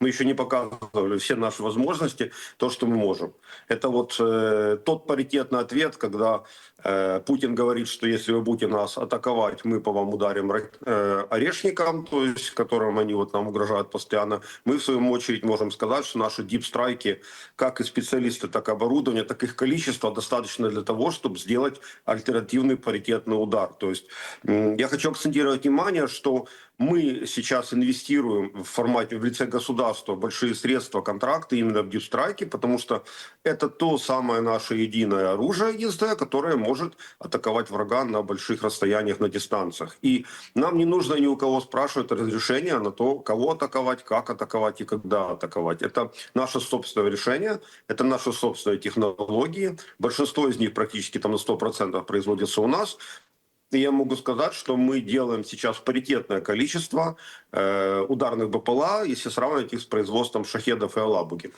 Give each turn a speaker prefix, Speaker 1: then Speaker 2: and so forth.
Speaker 1: Мы еще не показывали все наши возможности, то, что мы можем. Это вот э, тот паритетный ответ, когда э, Путин говорит, что если вы будете нас атаковать, мы по вам ударим э, орешником, то есть которым они вот нам угрожают постоянно. Мы в свою очередь можем сказать, что наши дипстрайки, как и специалисты, так и оборудование, так их количество достаточно для того, чтобы сделать альтернативный паритетный удар. То есть м, я хочу акцентировать внимание, что мы сейчас инвестируем в формате в лице государства большие средства, контракты именно в дипстрайке, потому что это то самое наше единое оружие, единственное, которое может атаковать врага на больших расстояниях, на дистанциях. И нам не нужно ни у кого спрашивать разрешения на то, кого атаковать, как атаковать и когда атаковать. Это наше собственное решение, это наши собственные технологии. Большинство из них практически там на 100% производится у нас. Я могу сказать, что мы делаем сейчас паритетное количество э, ударных БПЛА, если сравнивать их с производством шахедов и Алабуги.